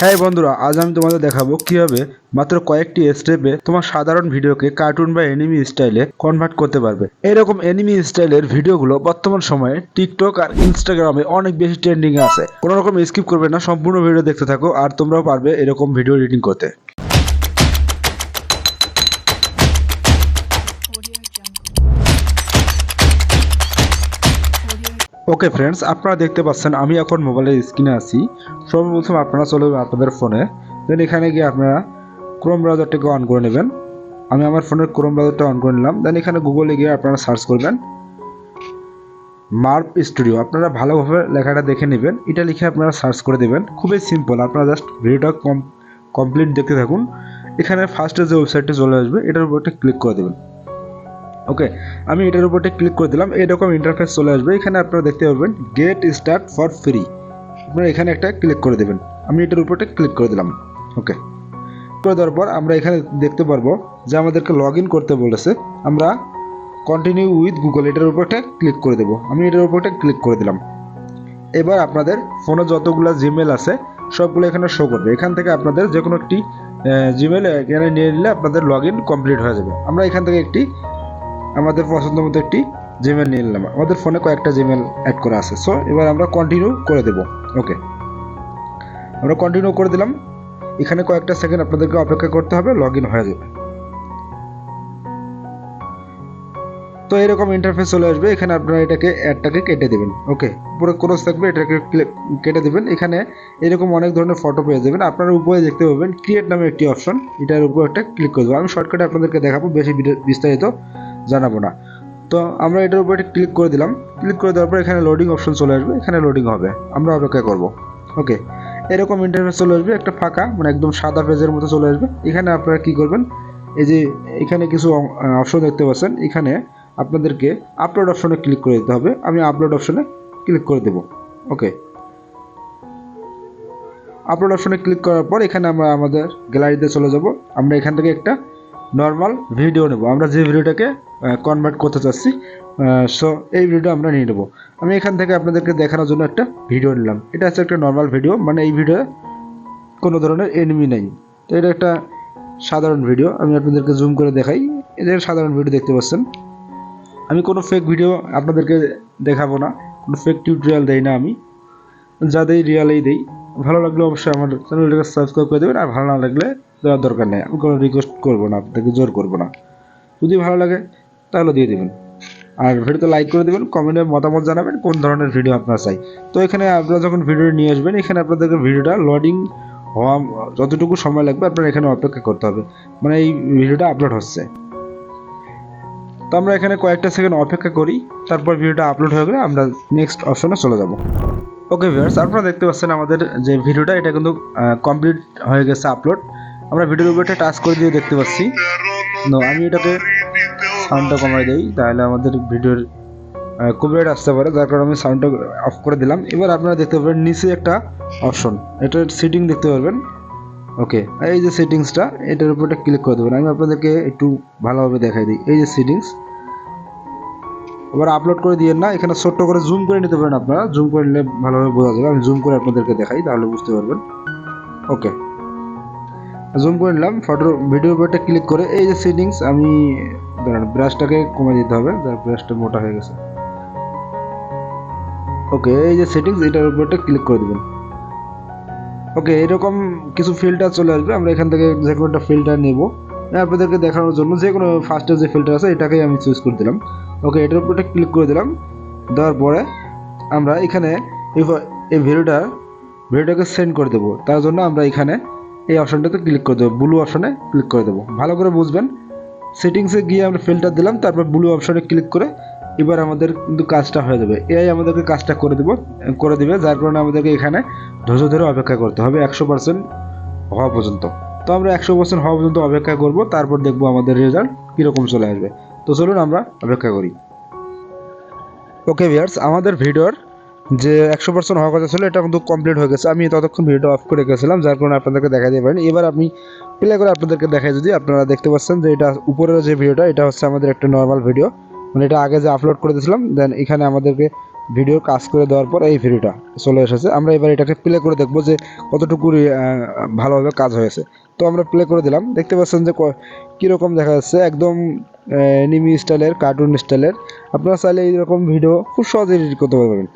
হ্যাঁ বন্ধুরা, আজ আমি তোমাদের দেখাবো কীভাবে মাত্র কয়েকটি স্টেপে তোমার সাধারণ ভিডিওকে কার্টুন বা এনিমি স্টাইলে কনভার্ট করতে পারবে। এরকম এনিমি স্টাইলের ভিডিওগুলো বর্তমান সময়ে টিকটক আর ইনস্টাগ্রামে অনেক বেশি ট্রেন্ডিং আছে। কোনো রকম স্কিপ করবে না, সম্পূর্ণ ভিডিও দেখতে থাকো আর তোমরাও পারবে এরকম ভিডিও এডিটিং করতে। ওকে ফ্রেন্ডস আপনারা দেখতে পাচ্ছেন, আমি এখন মোবাইলের স্ক্রিনে আছি। সর্বপ্রথম আপনারা চলে আপনাদের ফোনে। দেন এখানে গিয়ে আপনারা ক্রোম ব্রাউজারটাকে অন করে নেবেন। আমি আমার ফোনের ক্রোম ব্রাউজারটা অন করে নিলাম। দেন এখানে গুগলে গিয়ে আপনারা সার্চ করবেন মার্প স্টুডিও আপনারা ভালোভাবে লেখাটা দেখে নেবেন। এটা লিখে আপনারা সার্চ করে দেবেন। খুবই সিম্পল আপনারা জাস্ট ভিডিওটা কম কমপ্লিট দেখতে থাকুন। এখানে ফার্স্টে যে ওয়েবসাইটটা চলে আসবে, এটার উপর একটা ক্লিক করে দেবেন। ওকে আমি এটার উপরটা ক্লিক করে দিলাম, এরকম ইন্টারফেস চলে আসবে, এখানে আপনারা দেখতে পাবেন গেট স্টার্ট ফর ফ্রি আপনারা এখানে একটা ক্লিক করে দেবেন, আমি এটার উপরটা ক্লিক করে দিলাম ওকে করে দেওয়ার পর আমরা এখানে দেখতে পারব যে আমাদেরকে লগ করতে বলেছে, আমরা কন্টিনিউ উইথ গুগল এটার উপরটা ক্লিক করে দেবো, আমি এটার উপরটা ক্লিক করে দিলাম। এবার আপনাদের ফোনে যতগুলো জিমেল আছে, সবগুলো এখানে শো করবে, এখান থেকে আপনাদের যে কোনো একটি জিমেল এখানে নিয়ে নিলে আপনাদের লগ কমপ্লিট হয়ে যাবে। আমরা এখান থেকে একটি আমাদের পছন্দ মতো একটি জিমেল নিয়ে নিলাম। আমাদের ফোনে কয়েকটা জিমেল অ্যাড করা আছে। সো এবার আমরা কন্টিনিউ করে দেব। ওকে আমরা কন্টিনিউ করে দিলাম। এখানে কয়েকটা সেকেন্ড আপনাদেরকে অপেক্ষা করতে হবে লগ ইন হয়ে যাবে। তো এরকম ইন্টারফেস চলে আসবে। এখানে আপনারা এটাকে অ্যাডটাকে কেটে দেবেন। ওকে পুরো ক্রস থাকবে, এটাকে কেটে দেবেন। এখানে এরকম অনেক ধরনের ফটো পেয়ে যাবেন। আপনারা উপরে দেখতে পাবেন ক্রিয়েট নামে একটি অপশন এটার উপর একটা ক্লিক করে দেবো। আমি শর্টকাটে আপনাদেরকে দেখাবো, বেশি বিস্তারিত। জানাব না। তো আমরা এটার উপর ক্লিক করে দিলাম। ক্লিক করে দেওয়ার পর এখানে লোডিং অপশন চলে আসবে। এখানে লোডিং হবে। আমরা অপেক্ষা করব। ওকে এরকম ইন্টারফেস চলে আসবে। একটা ফাঁকা মানে একদম সাদা পেজের মতো চলে আসবে। এখানে আপনারা কি করবেন? এই যে এখানে কিছু অপশন দেখতে পাচ্ছেন। এখানে আপনাদেরকে আপলোড অপশনে ক্লিক করে দিতে হবে। আমি আপলোড অপশনে ক্লিক করে দেব। ওকে আপলোড অপশনে ক্লিক করার পর এখানে আমরা আমাদের গ্যালারিতে চলে যাব। আমরা এখান থেকে একটা নর্মাল ভিডিও নেব। আমরা যে ভিডিওটাকে কনভার্ট করতে চাচ্ছি। সো এই ভিডিওটা আমরা নিয়ে নেব। আমি এখান থেকে আপনাদেরকে দেখানোর জন্য একটা ভিডিও নিলাম। এটা হচ্ছে একটা নর্মাল ভিডিও মানে এই ভিডিও কোনো ধরনের এনিমি নেই। তো এটা একটা সাধারণ ভিডিও আমি আপনাদেরকে জুম করে দেখাই। এদের সাধারণ ভিডিও দেখতে পাচ্ছেন। আমি কোনো ফেক ভিডিও আপনাদেরকে দেখাবো না। কোনো ফেক টিউটোরিয়াল দেই না আমি। যা দেই রিয়ালেই দেই। ভালো লাগলে অবশ্যই আমার চ্যানেলটাকে সাবস্ক্রাইব করে দেবেন, আর ভালো না লাগলে দেওয়ার দরকার নেই। আমি কোনো রিকোয়েস্ট করব না, আপনাদেরকে জোর করব না। যদি ভালো লাগে তাহলে দিয়ে দেবেন। আর ভিডিওতে লাইক করে দেবেন কমেন্টে মতামত জানাবেন কোন ধরনের ভিডিও আপনার চাই। তো এখানে আপনারা যখন ভিডিও নিয়ে আসবেন, এখানে আপনাদেরকে ভিডিওটা লোডিং হওয়া, যতটুকু সময় লাগবে আপনার এখানে অপেক্ষা করতে হবে। মানে এই ভিডিওটা আপলোড হচ্ছে। তো আমরা এখানে কয়েকটা সেকেন্ড অপেক্ষা করি, তারপর ভিডিওটা আপলোড হয়ে গেলে আমরা নেক্সট অপশনে চলে যাব। ওকে ভিউয়ার্স আপনারা দেখতে পাচ্ছেন আমাদের যে ভিডিওটা এটা কিন্তু কমপ্লিট হয়ে গেছে আপলোড আমরা ভিডিওর উপরে টাচ করে দিয়ে দেখতে পাচ্ছি। আমি এটাকে সাউন্ডটা কমাই দিই, তাহলে আমাদের ভিডিওর কপিরাইট আসতে পারে, যার কারণে আমি সাউন্ডটা অফ করে দিলাম। এবার আপনারা দেখতে পাবেন নিচে একটা অপশন এটার সিটিং দেখতে পারবেন। ওকে এই যে সেটিংসটা এটার উপর একটা ক্লিক করে দেবেন। আমি আপনাদেরকে একটু ভালোভাবে দেখাই দিই। এই যে সেটিংস এবার আপলোড করে দিয়ে না, এখানে ছোট্ট করে জুম করে নিতে পারেন আপনারা। জুম করে নিলে ভালোভাবে বোঝা যাবে। আমি জুম করে আপনাদেরকে দেখাই, তাহলে বুঝতে পারবেন। ওকে জুম করে নিলাম ফটোর ভিডিওর উপর একটা ক্লিক করে এই যে সেটিংস আমি দাঁড়ান ব্রাশটাকে কমে দিতে হবে যার ব্রাশটা মোটা হয়ে গেছে। ওকে, এই যে সেটিংস এটার উপর একটা ক্লিক করে দেবেন। ওকে, এরকম কিছু ফিল্টার চলে আসবে, আমরা এখান থেকে যে কোনো একটা ফিল্টার নেব। আপনাদেরকে দেখানোর জন্য যে কোনো ফার্স্টের যে ফিল্টার আছে, এটাকেই আমি চুজ করে দিলাম। ওকে, এটার উপর একটা ক্লিক করে দিলাম, দেওয়ার পরে আমরা এখানে এই ভিডিওটা ভিডিওটাকে সেন্ড করে দেবো। তার জন্য আমরা এখানে এই অপশনটাতে ক্লিক করে দেবো। ব্লু অপশনে ক্লিক করে দেবো। ভালো করে বুঝবেন। সেটিংসে গিয়ে আমরা ফিল্টার দিলাম, তারপর ব্লু অপশনে ক্লিক করে এবার আমাদের কিন্তু কাজটা হয়ে যাবে। এআই আমাদেরকে কাজটা করে দেবো, করে দেবে, যার কারণে আমাদেরকে এখানে ধৈর্য ধরে অপেক্ষা করতে হবে একশো পার্সেন্ট হওয়া পর্যন্ত। তো আমরা একশো পার্সেন্ট হওয়া পর্যন্ত অপেক্ষা করব, তারপর দেখব আমাদের রেজাল্ট কীরকম চলে আসবে। তো চলুন আমরা অপেক্ষা করি। ওকে ভিয়ার্স আমাদের ভিডিওর যে একশো পার্সেন্ট হওয়ার কথা ছিল, এটা কিন্তু কমপ্লিট হয়ে গেছে। আমি ততক্ষণ ভিডিওটা অফ করে গেছিলাম, যার কারণে আপনাদেরকে দেখা দিয়ে পারেন। এবার আমি প্লে করে আপনাদেরকে দেখাই, যদি আপনারা দেখতে পাচ্ছেন যে এটা উপরের যে ভিডিওটা এটা হচ্ছে আমাদের একটা নর্মাল ভিডিও মানে এটা আগে যে আপলোড করে দিয়েছিলাম দেন এখানে আমাদেরকে ভিডিও কাজ করে দেওয়ার পর এই ভিডিওটা চলে এসেছে। আমরা এবার এটাকে প্লে করে দেখব যে কতটুকু ভালোভাবে কাজ হয়েছে। তো আমরা প্লে করে দিলাম। দেখতে পাচ্ছেন যে কীরকম দেখা যাচ্ছে, একদম নিমি স্টাইলের কার্টুন স্টাইলের আপনারা চাইলে এইরকম ভিডিও খুব সহজে এডিট করতে পারবেন।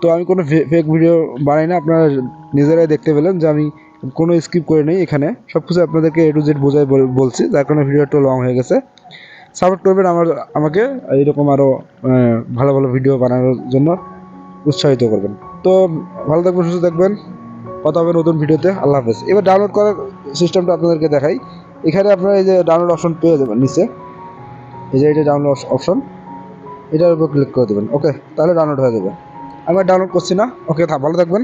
তো আমি কোনো ফেক ভিডিও বানাই না, আপনারা নিজেরাই দেখতে পেলেন যে আমি কোনো স্কিপ করে নেই এখানে। সব কিছু আপনাদেরকে এ টু জেড বোঝাই বল- বলছি, যার কারণে ভিডিও একটু লং হয়ে গেছে। সাপোর্ট করবেন আমার, আমাকে, এইরকম আরও ভালো ভালো ভিডিও বানানোর জন্য উৎসাহিত করবেন। তো ভালো থাকবেন, সুস্থ থাকবেন। কথা হবে নতুন ভিডিওতে আল্লাহ হাফেজ। এবার ডাউনলোড করার সিস্টেমটা আপনাদেরকে দেখাই। এখানে আপনারা এই যে ডাউনলোড অপশন পেয়ে যাবেন নিচে। এই যে এটা ডাউনলোড অপশন এটার উপর ক্লিক করে দেবেন। ওকে তাহলে ডাউনলোড হয়ে যাবে। আমি ডাউনলোড করছি না। ওকে ভালো থাকবেন।